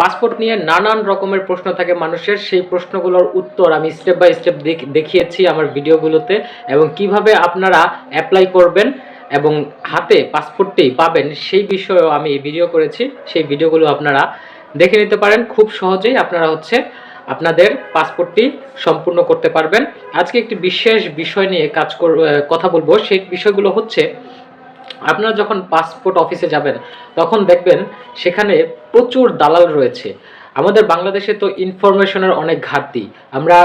Passport নিয়ে নানান রকমের প্রশ্ন থাকে মানুষের। সেই প্রশ্নগুলোর উত্তর আমি স্টেপ বাই স্টেপ দেখিয়েছি আমার ভিডিওগুলোতে এবং কীভাবে আপনারা অ্যাপ্লাই করবেন এবং হাতে পাসপোর্টটি পাবেন সেই বিষয়েও আমি ভিডিও করেছি। সেই ভিডিওগুলো আপনারা দেখে নিতে পারেন। খুব সহজেই আপনারা হচ্ছে আপনাদের পাসপোর্টটি সম্পূর্ণ করতে পারবেন। আজকে একটি বিশেষ বিষয় নিয়ে কাজ কথা বলব। সেই বিষয়গুলো হচ্ছে আপনারা যখন পাসপোর্ট অফিসে যাবেন, তখন দেখবেন সেখানে প্রচুর দালাল রয়েছে। আমাদের বাংলাদেশে তো ইনফরমেশনের অনেক ঘাটতি। আমরা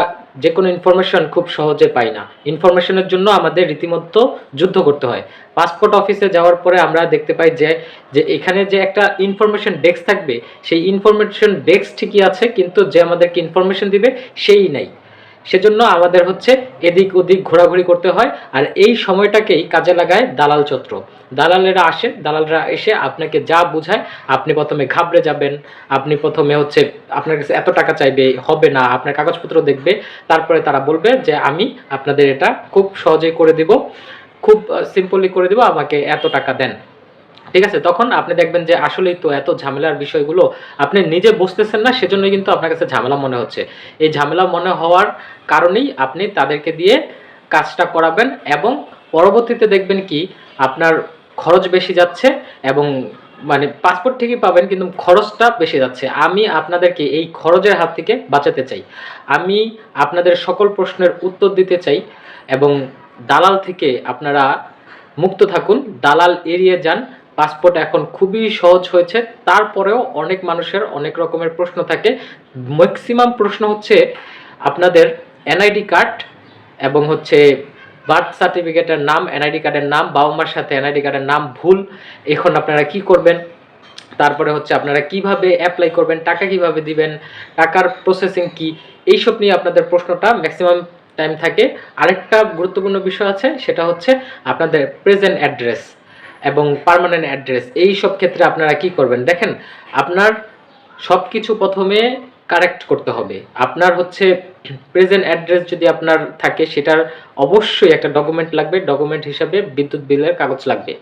যে কোনো ইনফরমেশন খুব সহজে পাই না। ইনফরমেশনের জন্য আমাদের রীতিমতো যুদ্ধ করতে হয়। পাসপোর্ট অফিসে যাওয়ার পরে আমরা দেখতে পাই যে যে এখানে যে একটা ইনফরমেশন ডেস্ক থাকবে, সেই ইনফরমেশন ডেস্ক ঠিকই আছে, কিন্তু যে আমাদেরকে ইনফরমেশন দিবে, সেই নাই। সেজন্য আমাদের হচ্ছে এদিক ওদিক ঘোরাঘুরি করতে হয়। আর এই সময়টাকেই কাজে লাগায় দালাল চত্র। দালালেরা আসে, দালালরা এসে আপনাকে যা বোঝায়, আপনি প্রথমে ঘাবড়ে যাবেন, আপনি প্রথমে হচ্ছে আপনার কাছে এত টাকা চাইবে, হবে না, আপনার কাগজপত্র দেখবে, তারপরে তারা বলবে যে আমি আপনাদের এটা খুব সহজেই করে দিব, খুব সিম্পলি করে দিব, আমাকে এত টাকা দেন। ঠিক আছে? তখন আপনি দেখবেন যে আসলেই তো এত ঝামেলার বিষয়গুলো আপনি নিজে বুঝতেছেন না, সেজন্যই কিন্তু আপনার কাছে ঝামেলা মনে হচ্ছে। এই ঝামেলা মনে হওয়ার কারণেই আপনি তাদেরকে দিয়ে কাজটা করাবেন এবং পরবর্তীতে দেখবেন কি, আপনার খরচ বেশি যাচ্ছে এবং মানে পাসপোর্ট ঠিকই পাবেন কিন্তু খরচটা বেশি যাচ্ছে। আমি আপনাদেরকে এই খরচের হাত থেকে বাঁচাতে চাই। আমি আপনাদের সকল প্রশ্নের উত্তর দিতে চাই এবং দালাল থেকে আপনারা মুক্ত থাকুন। দালাল এড়িয়ে যান। পাসপোর্ট এখন খুবই সহজ হয়েছে। তারপরেও অনেক মানুষের অনেক রকমের প্রশ্ন থাকে। ম্যাক্সিমাম প্রশ্ন হচ্ছে আপনাদের এনআইডি কার্ড এবং হচ্ছে বার্থ সার্টিফিকেটের নাম, এনআইডি কার্ডের নাম বাবা মার সাথে এনআইডি কার্ডের নাম ভুল। এখন আপনারা কি করবেন? তারপরে হচ্ছে আপনারা কীভাবে অ্যাপ্লাই করবেন? টাকা কীভাবে দিবেন? টাকার প্রসেসিং কি? এইসব নিয়ে আপনাদের প্রশ্নটা ম্যাক্সিমাম টাইম থাকে। আরেকটা গুরুত্বপূর্ণ বিষয় আছে, সেটা হচ্ছে আপনাদের প্রেজেন্ট অ্যাড্রেস এবং পারমানেন্ট অ্যাড্রেস এই সব ক্ষেত্রে আপনারা কি করবেন? দেখেন, আপনার সব কিছু প্রথমে কারেক্ট করতে হবে। আপনার হচ্ছে প্রেজেন্ট অ্যাড্রেস যদি আপনার থাকে, সেটার অবশ্যই একটা ডকুমেন্ট লাগবে। ডকুমেন্ট হিসাবে বিদ্যুৎ বিলের কাগজ লাগবে।